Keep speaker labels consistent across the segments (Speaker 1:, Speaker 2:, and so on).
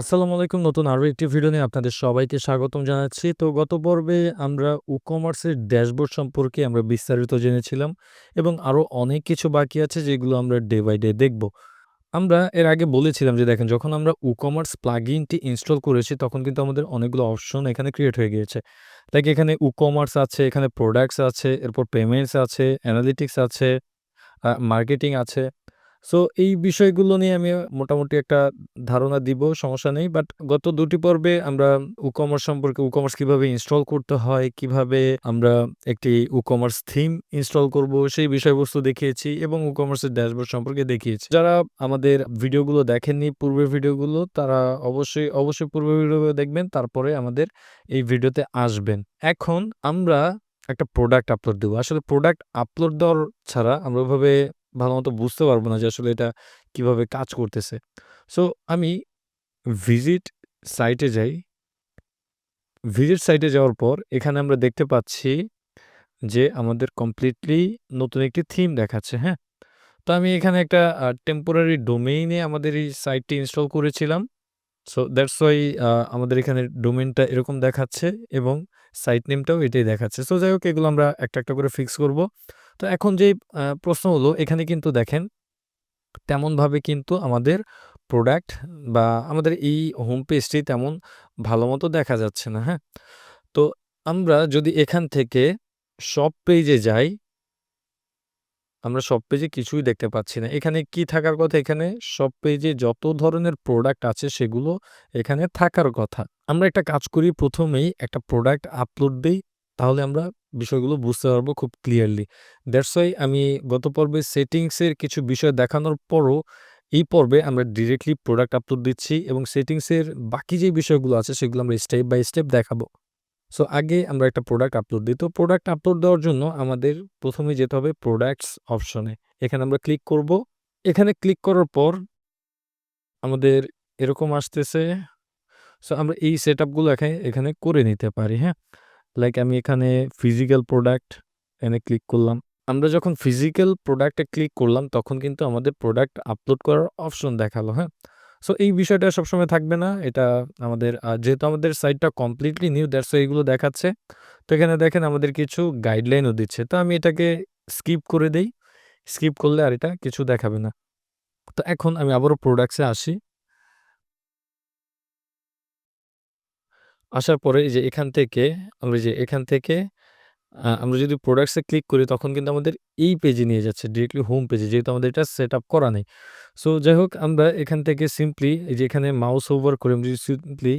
Speaker 1: আসসালামু আলাইকুম। নতুন আরও একটি ভিডিও নিয়ে আপনাদের সবাইকে স্বাগতম জানাচ্ছি। তো গত পর্বে আমরা ই-কমার্সের ড্যাশবোর্ড সম্পর্কে আমরা বিস্তারিত জেনেছিলাম এবং আরও অনেক কিছু বাকি আছে যেগুলো আমরা ডে বাই ডে দেখব। আমরা এর আগে বলেছিলাম যে দেখেন যখন আমরা ই-কমার্স প্লাগইনটি ইনস্টল করেছি তখন কিন্তু আমাদের অনেকগুলো অপশন এখানে ক্রিয়েট হয়ে গিয়েছে। লাইক এখানে ই-কমার্স আছে, এখানে প্রোডাক্টস আছে, এরপর পেমেন্টস আছে, অ্যানালিটিক্স আছে, মার্কেটিং আছে। সো এই বিষয়গুলো নিয়ে আমি মোটামুটি একটা ধারণা দিব, সমস্যা নেই। বাট গত দুটি পর্বে আমরা ই-কমার্স সম্পর্কে ই-কমার্স কীভাবে ইনস্টল করতে হয়, কীভাবে আমরা একটি ই-কমার্স থিম ইনস্টল করব সেই বিষয়বস্তু দেখিয়েছি এবং ই-কমার্সের ড্যাশবোর্ড সম্পর্কে দেখিয়েছি। যারা আমাদের ভিডিওগুলো দেখেননি পূর্বের ভিডিওগুলো তারা অবশ্যই, অবশ্যই পূর্বের ভিডিওগুলো দেখবেন তারপরে আমাদের এই ভিডিওতে আসবেন। এখন আমরা একটা প্রোডাক্ট আপলোড দেবো আসলে প্রোডাক্ট আপলোড দেওয়ার ছাড়া আমরা ওইভাবে ভালোমতো বুঝতে পারব না যে আসলে এটা কীভাবে কাজ করতেছে। সো আমি ভিজিট সাইটে যাই। ভিজিট সাইটে যাওয়ার পর এখানে আমরা দেখতে পাচ্ছি যে আমাদের কমপ্লিটলি নতুন একটি থিম দেখাচ্ছে, হ্যাঁ? তো আমি এখানে একটা টেম্পোরারি ডোমেইনে আমাদের এই সাইটটি ইনস্টল করেছিলাম। সো দ্যাটস ওয়াই আমাদের এখানে ডোমেইনটা এরকম দেখাচ্ছে এবং সাইট নেমটাও এটাই দেখাচ্ছে। সো যাই হোক এগুলো আমরা একটা, একটা করে ফিক্স করব। তো এখন যে প্রশ্ন হলো এখানে কিন্তু দেখেন তেমনভাবে কিন্তু আমাদের প্রোডাক্ট বা আমাদের এই হোম পেজটি তেমন ভালোমতো দেখা যাচ্ছে না, হ্যাঁ? তো আমরা যদি এখান থেকে সব পেজে যাই আমরা সব পেজে কিছুই দেখতে পাচ্ছি না। এখানে কি থাকার কথা? এখানে সব পেজে যত ধরনের প্রোডাক্ট আছে সেগুলো এখানে থাকার কথা। আমরা একটা কাজ করি প্রথমেই একটা প্রোডাক্ট আপলোড দেই। তাহলে আমরা বিষয়গুলো বুঝতে পারব খুব ক্লিয়ারলি। দ্যাটস ওয়াই আমি গত পর্বে সেটিংসের কিছু বিষয় দেখানোর পরও এই পর্বে আমরা ডিরেক্টলি প্রোডাক্ট আপলোড দিচ্ছি এবং সেটিংসের বাকি যে বিষয়গুলো আছে সেগুলো আমরা স্টেপ বাই স্টেপ দেখাবো। সো আগে আমরা একটা প্রোডাক্ট আপলোড দিই। তো প্রোডাক্ট আপলোড দেওয়ার জন্য আমাদের প্রথমে যেতে হবে প্রোডাক্টস অপশনে। এখানে আমরা ক্লিক করব। এখানে ক্লিক করার পর আমাদের এরকম আসতেছে। সো আমরা এই সেট আপগুলো এখানে এখানে করে নিতে পারি, হ্যাঁ? লাইক আমি এখানে ফিজিক্যাল প্রোডাক্ট এনে ক্লিক করলাম। আমরা যখন ফিজিক্যাল প্রোডাক্টে ক্লিক করলাম তখন কিন্তু আমাদের প্রোডাক্ট আপলোড করার অপশন দেখাল, হ্যাঁ? সো এই বিষয়টা সবসময় থাকবে না। এটা আমাদের যেহেতু আমাদের সাইটটা কমপ্লিটলি নিউ দ্যাটস ওয়াই এগুলো দেখাচ্ছে। তো এখানে দেখেন আমাদের কিছু গাইডলাইনও দিচ্ছে। তো আমি এটাকে স্কিপ করে দেই। স্কিপ করলে আর এটা কিছু দেখাবে না। তো এখন আমি আবারও প্রোডাক্টস আসি। আসার পরে এই যে এখান থেকে আমরা যে এখান থেকে আমরা যদি প্রোডাক্টসে ক্লিক করি তখন কিন্তু আমাদের এই পেজে নিয়ে যাচ্ছে ডিরেক্টলি হোম পেজে যেহেতু আমাদের এটা সেট আপ করা নেই। সো যাই হোক, আমরা এখান থেকে সিম্পলি এই যে এখানে মাউস ওভার করে আমরা যদি simply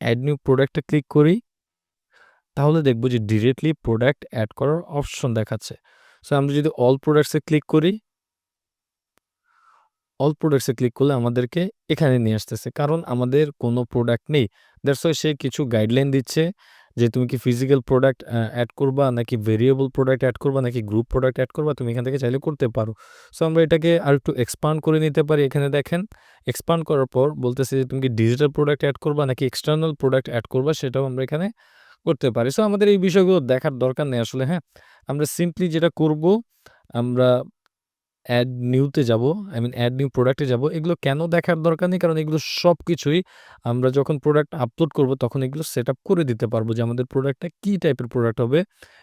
Speaker 1: add new product click করি, তাহলে দেখব যে ডিরেক্টলি প্রোডাক্ট অ্যাড করার অপশন দেখাচ্ছে। সো আমরা যদি অল প্রোডাক্টস ক্লিক করি অল প্রোডাক্টসে ক্লিক করলে আমাদেরকে এখানে নিয়ে আসতেছে। কারণ আমাদের কোনো প্রোডাক্ট নেই। দ্যাটস ওয়াই সে কিছু গাইডলাইন দিচ্ছে যে তুমি কি ফিজিক্যাল প্রোডাক্ট অ্যাড করবা নাকি ভেরিয়েবল প্রোডাক্ট অ্যাড করবা নাকি গ্রুপ প্রোডাক্ট অ্যাড করবা তুমি এখান থেকে চাইলে করতে পারো। সো আমরা এটাকে আরেকটু এক্সপান্ড করে নিতে পারি। এখানে দেখেন এক্সপান্ড করার পর বলতেছে যে তুমি কি ডিজিটাল প্রোডাক্ট অ্যাড করবা নাকি এক্সটার্নাল প্রোডাক্ট অ্যাড করবা সেটাও আমরা এখানে করতে পারি। সো আমাদের এই বিষয়গুলো দেখার দরকার নেই আসলে, হ্যাঁ? আমরা সিম্পলি যেটা করব আমরা এড নিউতে যাব। আই মিন অ্যাড নিউ প্রোডাক্টে যাব। এগুলো কেন দেখার দরকার নেই? কারণ এগুলো সব কিছুই আমরা যখন প্রোডাক্ট আপলোড করব তখন এগুলো সেটআপ করে দিতে পারব যে আমাদের প্রোডাক্টটা কী টাইপের প্রোডাক্ট হবে।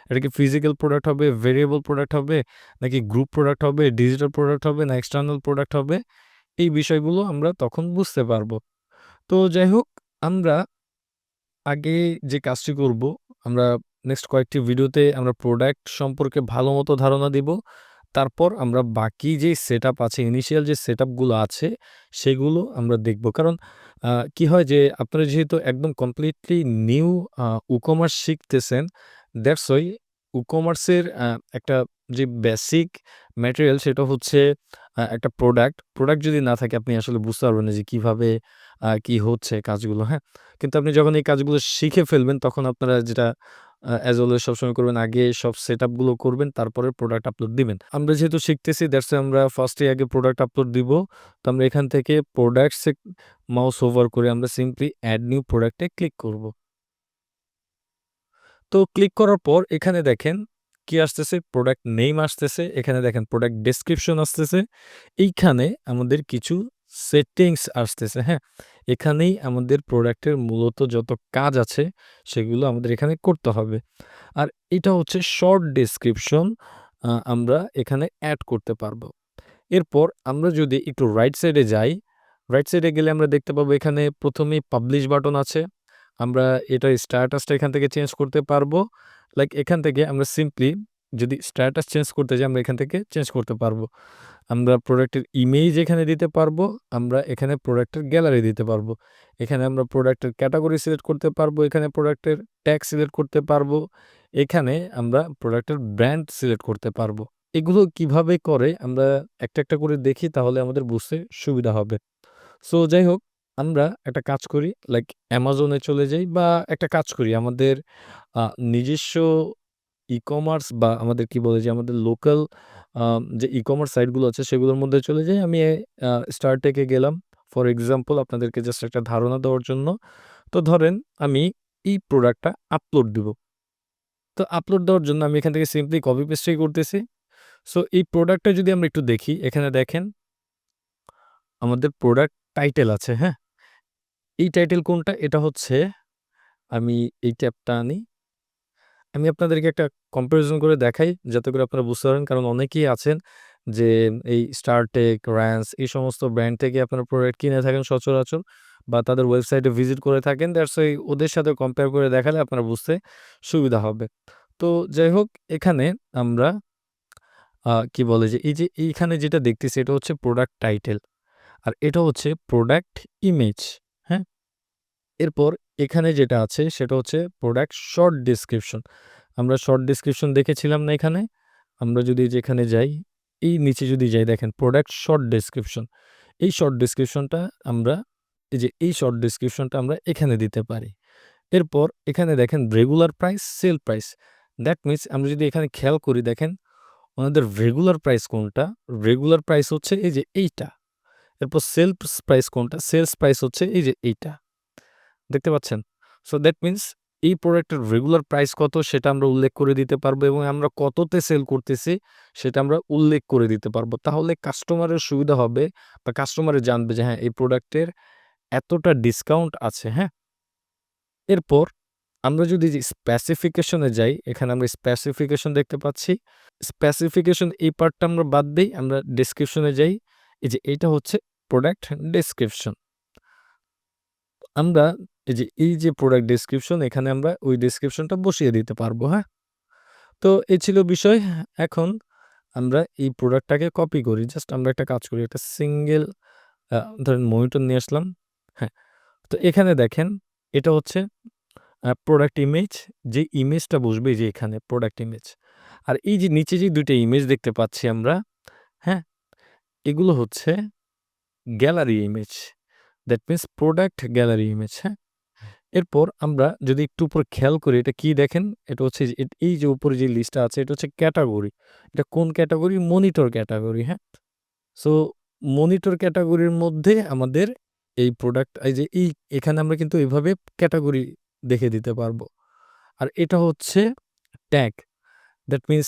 Speaker 1: এটা কি ফিজিক্যাল প্রোডাক্ট হবে, ভেরিয়েবল প্রোডাক্ট হবে নাকি গ্রুপ প্রোডাক্ট হবে, ডিজিটাল প্রোডাক্ট হবে না এক্সটার্নাল প্রোডাক্ট হবে। এই বিষয়গুলো আমরা তখন বুঝতে পারব। তো যাই হোক আমরা আগে যে কাজটি করব আমরা নেক্সট কয়েকটি ভিডিওতে আমরা প্রোডাক্ট সম্পর্কে ভালো মতো ধারণা দিব। তারপর আমরা বাকি যে সেটআপ আছে ইনিশিয়াল যে সেটআপগুলো আছে সেগুলো আমরা দেখব। কারণ কি হয় যে আপনারা যেহেতু একদম কমপ্লিটলি নিউ আ ই-কমার্স শিখতেছেন দ্যাটস ওয়াই ই-কমার্সের একটা যে বেসিক ম্যাটেরিয়াল সেটা হচ্ছে একটা প্রোডাক্ট। প্রোডাক্ট যদি না থাকে আপনি আসলে বুঝতে পারবেন না যে কীভাবে কি হচ্ছে কাজগুলো, হ্যাঁ? কিন্তু আপনি যখন এই কাজগুলো শিখে ফেলবেন তখন আপনারা যেটা অ্যাজ অলওয়েজ সবসময় করবেন, আগে সব সেট আপগুলো করবেন, তারপরে প্রোডাক্ট আপলোড দিবেন। আমরা যেহেতু শিখতেছি দ্যাটস আমরা ফার্স্ট আগে প্রোডাক্ট আপলোড দিব। তো আমরা এখান থেকে প্রোডাক্টস মাউস ওভার করে আমরা সিম্পলি অ্যাড নিউ প্রোডাক্টে ক্লিক করব। তো ক্লিক করার পর এখানে দেখেন কি আসতেছে? প্রোডাক্ট নেম আসতেছে। এখানে দেখেন প্রোডাক্ট ডেসক্রিপশন আসতেছে। এইখানে আমাদের কিছু সেটিংস আসতেছে, হ্যাঁ? এখানেই আমাদের প্রোডাক্টের মূলত যত কাজ আছে সেগুলো আমাদের এখানে করতে হবে। আর এটা হচ্ছে শর্ট ডেসক্রিপশন আমরা এখানে অ্যাড করতে পারব। এরপর আমরা যদি একটু রাইট সাইডে যাই, রাইট সাইডে গেলে আমরা দেখতে পাবো এখানে প্রথমেই পাবলিশ বাটন আছে। আমরা এটা স্ট্যাটাসটা এখান থেকে চেঞ্জ করতে পারব। লাইক এখান থেকে আমরা সিম্পলি যদি স্ট্যাটাস চেঞ্জ করতে যাই আমরা এখান থেকে চেঞ্জ করতে পারব। আমরা প্রোডাক্টের ইমেজ এখানে দিতে পারব। আমরা এখানে প্রোডাক্টের গ্যালারি দিতে পারব। এখানে আমরা প্রোডাক্টের ক্যাটাগরি সিলেক্ট করতে পারব। এখানে প্রোডাক্টের ট্যাগ সিলেক্ট করতে পারব। এখানে আমরা প্রোডাক্টের ব্র্যান্ড সিলেক্ট করতে পারব। এগুলো কীভাবে করে আমরা একটা, একটা করে দেখি তাহলে আমাদের বুঝতে সুবিধা হবে। সো যাই হোক আমরা একটা কাজ করি লাইক অ্যামাজনে চলে যাই বা একটা কাজ করি আমাদের নিজস্ব ই-কমার্স বা আমাদের কি বলে যে আমাদের লোকাল যে ই-কমার্স সাইটগুলো আছে সেগুলোর মধ্যে চলে যাই। আমি আ গেলাম। ফর এক্সাম্পল আপনাদেরকে জাস্ট একটা ধারণা দেওয়ার জন্য। তো ধরেন আমি এই প্রোডাক্টটা আপলোড দিব। তো আপলোড দেওয়ার জন্য আমি এখান থেকে সিম্পলি কপি পেস্টই করতেছি। সো এই প্রোডাক্টটা যদি আমরা একটু দেখি এখানে দেখেন আমাদের প্রোডাক্ট টাইটেল আছে, হ্যাঁ? এই টাইটেল কোনটা? এটা হচ্ছে আমি এই ট্যাবটা আনি। আমি আপনাদেরকে একটা কম্পারিজন করে দেখাই যাতে করে আপনারা বুঝতে পারেন। কারণ অনেকেই আছেন যে এই স্টারটেক, র্যান্স এই সমস্ত ব্র্যান্ড থেকে আপনারা প্রোডাক্ট কিনে থাকেন সচরাচর বা তাদের ওয়েবসাইটে ভিজিট করে থাকেন। দ্যাটস ওয়াই ওদের সাথে কম্পেয়ার করে দেখালে আপনারা বুঝতে সুবিধা হবে। তো যাই হোক এখানে আমরা কি বলে যে এই যে এইখানে যেটা দেখতেছি এটা হচ্ছে প্রোডাক্ট টাইটেল। আর এটা হচ্ছে প্রোডাক্ট ইমেজ, হ্যাঁ? এরপর এখানে যেটা আছে সেটা হচ্ছে প্রোডাক্ট শর্ট ডেসক্রিপশন। আমরা শর্ট ডেসক্রিপশন দেখেছিলাম না এখানে? আমরা যদি যেখানে যাই, এই নিচে যদি যাই দেখেন প্রোডাক্ট শর্ট ডেসক্রিপশন। এই শর্ট ডেসক্রিপশনটা আমরা এই যে এই শর্ট ডেসক্রিপশনটা আমরা এখানে দিতে পারি। এরপর এখানে দেখেন regular price, sale price. That means আমরা যদি এখানে খেয়াল করি দেখেন ওনাদের রেগুলার প্রাইস কোনটা? রেগুলার প্রাইস হচ্ছে এই যে এইটা। এরপর সেলস প্রাইস কোনটা? সেলস প্রাইস হচ্ছে এই যে এইটা। দেখতে পাচ্ছেন? সো দ্যাট মিনস এই প্রোডাক্টের রেগুলার প্রাইস কত সেটা আমরা উল্লেখ করে দিতে পারব এবং আমরা কততে সেল করতেছি সেটা আমরা উল্লেখ করে দিতে পারব। তাহলে কাস্টমারের সুবিধা হবে বা কাস্টমারে জানবে যে হ্যাঁ এই প্রোডাক্টের এতটা ডিসকাউন্ট আছে, হ্যাঁ? এরপর আমরা যদি স্পেসিফিকেশন যাই, এখানে আমরা স্পেসিফিকেশন দেখতে পাচ্ছি। স্পেসিফিকেশন এই পার্টটা আমরা বাদ দিই আমরা ডেসক্রিপশন যাই। এই যে এটা হচ্ছে প্রোডাক্ট ডেসক্রিপশন। আমরা এই যে এই যে প্রোডাক্ট ডেসক্রিপশন এখানে আমরা ওই ডেসক্রিপশনটা বসিয়ে দিতে পারব, হ্যাঁ? তো এই ছিল বিষয়। এখন আমরা এই প্রোডাক্টটাকে কপি করি। জাস্ট আমরা একটা কাজ করি। একটা সিঙ্গেল ধরেন মনিটর নিয়ে আসলাম। হ্যাঁ? তো এখানে দেখেন এটা হচ্ছে প্রোডাক্ট ইমেজ। যে ইমেজটা বসবে যে এখানে প্রোডাক্ট ইমেজ। আর এই যে নিচে যে দুইটা ইমেজ দেখতে পাচ্ছি আমরা, হ্যাঁ? এগুলো হচ্ছে gallery image. That means product gallery image, হ্যাঁ? এরপর আমরা যদি একটু উপরে খেয়াল করি, এটা কি দেখেন? এটা হচ্ছে এই যে উপরে যে লিস্টটা আছে, এটা হচ্ছে ক্যাটাগরি এটা কোন ক্যাটাগরি মনিটর ক্যাটাগরি হ্যাঁ? সো মনিটর ক্যাটাগরির মধ্যে আমাদের এই প্রোডাক্ট এই যে, এই, এখানে আমরা কিন্তু এভাবে ক্যাটাগরি দেখে দিতে পারব। আর এটা হচ্ছে ট্যাগ। দ্যাট মিনস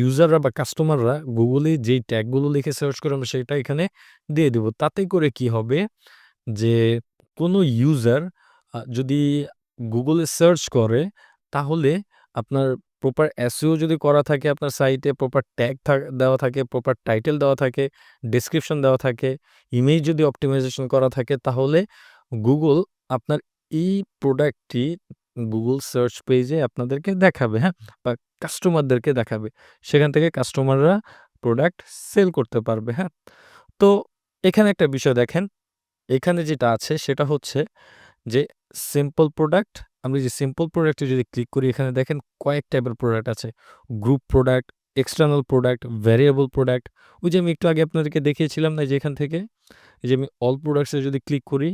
Speaker 1: ইউজাররা বা কাস্টমাররা গুগলে যেই ট্যাগগুলো লিখে সার্চ করে, আমরা সেটা এখানে দিয়ে দিব। তাতে করে কি হবে? যে, কোনো ইউজার যদি গুগলে সার্চ করে তাহলে আপনার প্রপার এসইও যদি করা থাকে আপনার সাইটে, প্রপার ট্যাগ দেওয়া থাকে, প্রপার টাইটেল দেওয়া থাকে, ডেসক্রিপশন দেওয়া থাকে, ইমেজ যদি অপটিমাইজেশন করা থাকে তাহলে গুগল আপনার এই প্রোডাক্টটি গুগল সার্চ পেজে আপনাদেরকে দেখাবে, হ্যাঁ? বা কাস্টমারদেরকে দেখাবে। সেখান থেকে কাস্টমাররা প্রোডাক্ট সেল করতে পারবে, হ্যাঁ? তো এখানে একটা বিষয় দেখেন। এখানে যেটা আছে সেটা হচ্ছে যে সিম্পল প্রোডাক্ট। আমরা যে সিম্পল প্রোডাক্টে যদি ক্লিক করি এখানে দেখেন কয়েক টাইপের প্রোডাক্ট আছে। Group product, external product, variable product. ওই যে আমি একটু আগে আপনাদেরকে দেখিয়েছিলাম না যে এখান থেকে? যে আমি অল প্রোডাক্টস যদি ক্লিক করি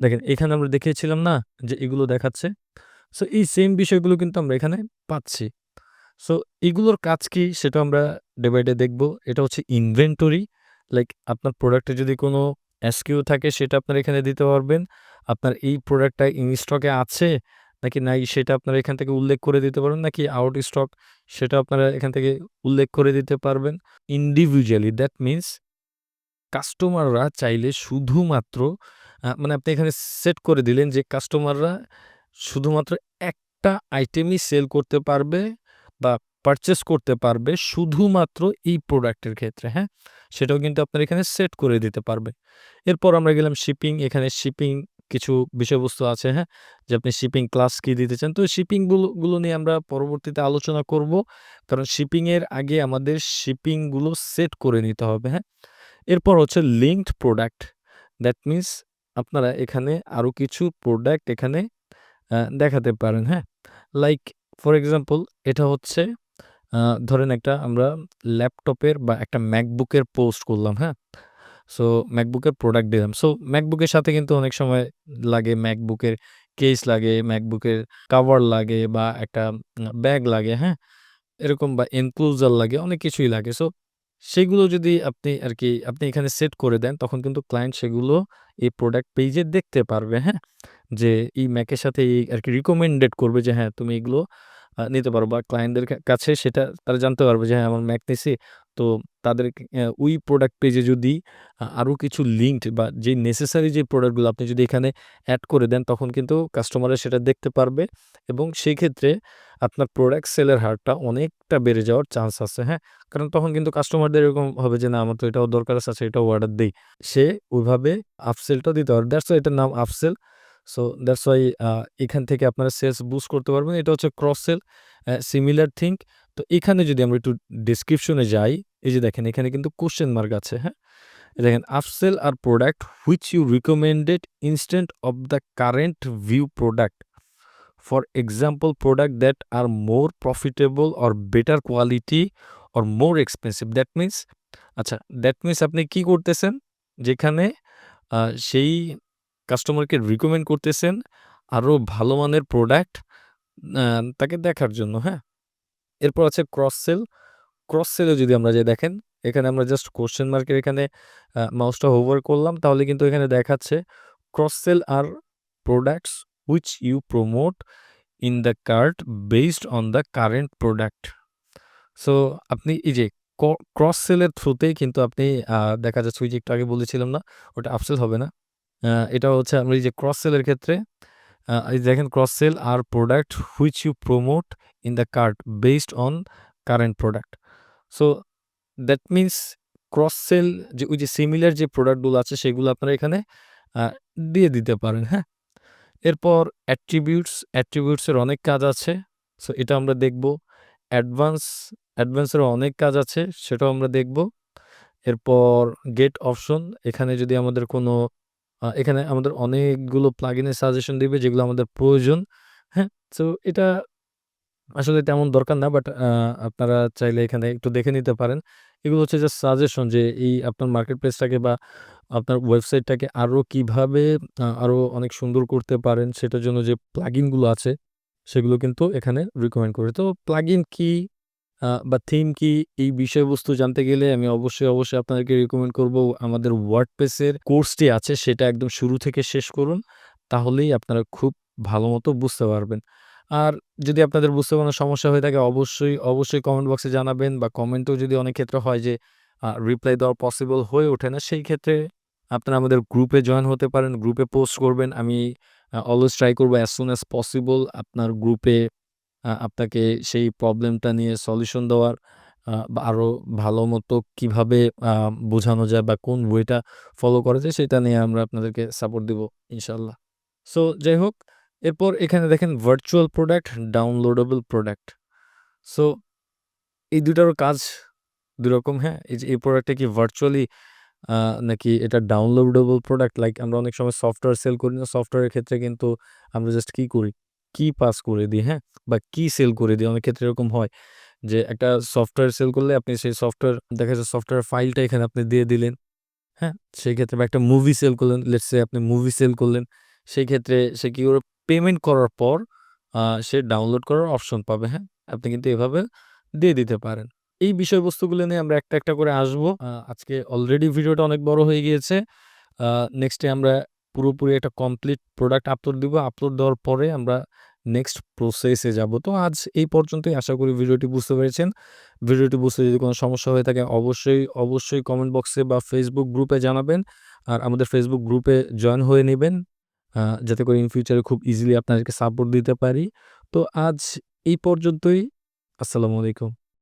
Speaker 1: দেখেন এখানে আমরা দেখিয়েছিলাম না যে এগুলো দেখাচ্ছে? সো এই সেম বিষয়গুলো কিন্তু আমরা এখানে পাচ্ছি। সো এগুলোর কাজ কি সেটা আমরা ডে বাই ডে দেখব। এটা হচ্ছে ইনভেন্টরি। লাইক আপনার প্রোডাক্টে যদি কোনো এসকিউ থাকে সেটা আপনারা এখানে দিতে পারবেন। আপনার এই প্রোডাক্টটা ইন স্টকে আছে নাকি নাই সেটা আপনারা এখান থেকে উল্লেখ করে দিতে পারবেন নাকি আউট স্টক সেটা আপনারা এখান থেকে উল্লেখ করে দিতে পারবেন। ইন্ডিভিজুয়ালি দ্যাট মিনস কাস্টমাররা চাইলে শুধুমাত্র মানে আপনি এখানে সেট করে দিলেন যে কাস্টমাররা শুধুমাত্র একটা আইটেমই সেল করতে পারবে বা পারচেজ করতে পারবে শুধুমাত্র এই প্রোডাক্টের ক্ষেত্রে, হ্যাঁ? সেটাও কিন্তু আপনার এখানে সেট করে দিতে পারবে। এরপর আমরা গেলাম শিপিং। এখানে শিপিং কিছু বিষয়বস্তু আছে, হ্যাঁ? যে আপনি শিপিং ক্লাস কি দিতে চান। তো শিপিংগুলো গুলো নিয়ে আমরা পরবর্তীতে আলোচনা করব। কারণ শিপিং এর আগে আমাদের শিপিংগুলো সেট করে নিতে হবে, হ্যাঁ? এরপর হচ্ছে লিঙ্কড প্রোডাক্ট। দ্যাট মিনস আপনারা এখানে আরও কিছু প্রোডাক্ট এখানে দেখাতে পারেন, হ্যাঁ? লাইক ফর এক্সাম্পল এটা হচ্ছে ধরেন একটা আমরা ল্যাপটপের বা একটা MacBook-এর পোস্ট করলাম, হ্যাঁ? সো MacBook-এর প্রোডাক্ট দিলাম। সো MacBook-এর সাথে কিন্তু অনেক সময় লাগে MacBook-এর কেস লাগে, ম্যাকবুকের কাভার লাগে বা একটা ব্যাগ লাগে, হ্যাঁ? এরকম বা এনক্লোজার লাগে, অনেক কিছুই লাগে। সো সেগুলো যদি আপনি আর কি আপনি এখানে সেট করে দেন তখন কিন্তু ক্লায়েন্ট সেগুলো এই প্রোডাক্ট পেজে দেখতে পারবে, হ্যাঁ? যে এই Mac-এর সাথে এই আরকি রিকমেন্ডেড করবে যে হ্যাঁ, তুমি এগুলো নিতে পারো বা ক্লায়েন্টদের কাছে সেটা তারা জানতে পারবে যে হ্যাঁ, আমার Mac নিছি। তো তাদের ওই প্রোডাক্ট পেজে যদি আরও কিছু লিঙ্কড বা যে নেসেসারি যে প্রোডাক্টগুলো আপনি যদি এখানে অ্যাড করে দেন তখন কিন্তু কাস্টমাররা সেটা দেখতে পারবে এবং সেই ক্ষেত্রে আপনার প্রোডাক্ট সেলের হারটা অনেকটা বেড়ে যাওয়ার চান্স আছে, হ্যাঁ? কারণ তখন কিন্তু কাস্টমারদের এরকম হবে যে না আমার তো এটাও দরকার আছে, আচ্ছা এটাও অর্ডার দেই। সে ওইভাবে আপসেলটাও দিতে পারবে। দ্যাটস এটার নাম আপসেল। সো দ্যাটস ওয়াই এখান থেকে আপনারা সেলস বুস্ট করতে পারবেন। এটা হচ্ছে ক্রস সেল, সিমিলার থিং। তো এখানে যদি আমরা একটু ডেসক্রিপশনে যাই, এই যে দেখেন এখানে কিন্তু কোশ্চেন মার্ক আছে, হ্যাঁ? দেখেন upsell are product which you recommended instead of the current view product. For example product that are more profitable or better quality or more expensive that means আচ্ছা দ্যাট মিনস আপনি কি করতেছেন? যেখানে সেই কাস্টমারকে রিকমেন্ড করতেছেন আরও ভালো মানের প্রোডাক্ট তাকে দেখার জন্য, হ্যাঁ? এরপর আছে ক্রস সেল। ক্রস সেলে যদি আমরা যাই দেখেন, এখানে আমরা জাস্ট কোশ্চেন মার্কের এখানে মাউসটা হোভার করলাম তাহলে কিন্তু এখানে দেখাচ্ছে cross sell are products which you promote in the cart based on the current product. So আপনি এই যে ক্রস সেলের থ্রুতেই কিন্তু আপনি দেখা যাচ্ছে ওই যে একটু আগে বলেছিলাম না? ওটা আপসেল হবে না। এটা হচ্ছে আমরা এই যে ক্রস সেলের ক্ষেত্রে দেখেন cross sell are product which you promote in the cart based on current product. So that means cross sell যে ওই যে সিমিলার যে প্রোডাক্টগুলো আছে সেগুলো আপনারা এখানে দিয়ে দিতে পারেন, হ্যাঁ? এরপর অ্যাট্রিবিউটস, অ্যাট্রিবিউটসের অনেক কাজ আছে। সো এটা আমরা দেখব। অ্যাডভান্স, অ্যাডভান্সেরও অনেক কাজ আছে সেটাও আমরা দেখব। এরপর গেট অপশন এখানে যদি আমাদের কোনো এখানে আমাদের অনেকগুলো প্লাগইনের সাজেশন দিবে যেগুলো আমাদের প্রয়োজন, হ্যাঁ? তো এটা আসলে তেমন দরকার না বাট আপনারা চাইলে এখানে একটু দেখে নিতে পারেন। এগুলো হচ্ছে জাস্ট সাজেশন যে এই আপনার মার্কেট প্লেসটাকে বা আপনার ওয়েবসাইটটাকে আরও কীভাবে আরও অনেক সুন্দর করতে পারেন সেটার জন্য যে প্লাগইনগুলো আছে সেগুলো কিন্তু এখানে রিকমেন্ড করে। তো প্লাগইন কি বা থিম কি এই বিষয়বস্তু জানতে গেলে আমি অবশ্যই, অবশ্যই আপনাদেরকে রেকমেন্ড করব আমাদের ওয়ার্ডপ্রেসের কোর্সটি আছে সেটা একদম শুরু থেকে শেষ করুন। তাহলেই আপনারা খুব ভালো মতো বুঝতে পারবেন। আর যদি আপনাদের বুঝতে কোনো সমস্যা হয়ে থাকে অবশ্যই, অবশ্যই কমেন্ট বক্সে জানাবেন বা কমেন্টও যদি অনেক ক্ষেত্রে হয় যে রিপ্লাই দেওয়া পসিবল হয়ে ওঠে না সেই ক্ষেত্রে আপনারা আমাদের গ্রুপে জয়েন হতে পারেন। গ্রুপে পোস্ট করবেন। আমি অলওয়েজ ট্রাই করব অ্যাজ সুন অ্যাজ পসিবল আপনার গ্রুপে আপনাকে সেই প্রবলেমটা নিয়ে সলিউশন দেওয়ার আ বা আরও ভালোমতো কীভাবে বোঝানো যায় বা কোন ওয়েটা ফলো করা যায় সেটা নিয়ে আমরা আপনাদেরকে সাপোর্ট দিব ইনশাল্লাহ সো যাই হোক এরপর এখানে দেখেন virtual product, downloadable product. So এই ২ টারও কাজ ২ রকম, হ্যাঁ? এই যে এই প্রোডাক্টটা কি ভার্চুয়ালি নাকি এটা ডাউনলোডেবল প্রোডাক্ট লাইক আমরা অনেক সময় সফটওয়্যার সেল করি না? সফটওয়্যারের ক্ষেত্রে কিন্তু আমরা জাস্ট কী করি? কি পাস করে দিই, হ্যাঁ? বা কি সেল করে দিই। অনেক ক্ষেত্রে এরকম হয় যে একটা সফটওয়্যার সেল করলে আপনি সেই সফটওয়্যার দেখা যাচ্ছে সফটওয়্যার ফাইলটা এখানে আপনি দিয়ে দিলেন, হ্যাঁ? সেই ক্ষেত্রে বা একটা মুভি সেল করলেন। লেটস আপনি মুভি সেল করলেন। সেই ক্ষেত্রে সে কি করবে? পেমেন্ট করার পর সে ডাউনলোড করার অপশন পাবে, হ্যাঁ? আপনি কিন্তু এভাবে দিয়ে দিতে পারেন। এই বিষয়বস্তুগুলো নিয়ে আমরা একটা, একটা করে আসব। আজকে অলরেডি ভিডিওটা অনেক বড় হয়ে গিয়েছে। নেক্সটে আমরা পুরোপুরি একটা কমপ্লিট প্রোডাক্ট আপলোড দিব। আপলোড দেওয়ার পরে আমরা নেক্সট প্রসেসে যাব। তো আজ এই পর্যন্তই আশা করি ভিডিওটি বুঝতে পেরেছেন। ভিডিওটি বুঝতে যদি কোনো সমস্যা হয়ে থাকে অবশ্যই, অবশ্যই কমেন্ট বক্সে বা ফেসবুক গ্রুপে জানাবেন। আর আমাদের ফেসবুক গ্রুপে জয়েন হয়ে নেবেন যাতে করে ইন ফিউচারে খুব ইজিলি আপনাদেরকে সাপোর্ট দিতে পারি। তো আজ এই পর্যন্তই। আসসালামু আলাইকুম।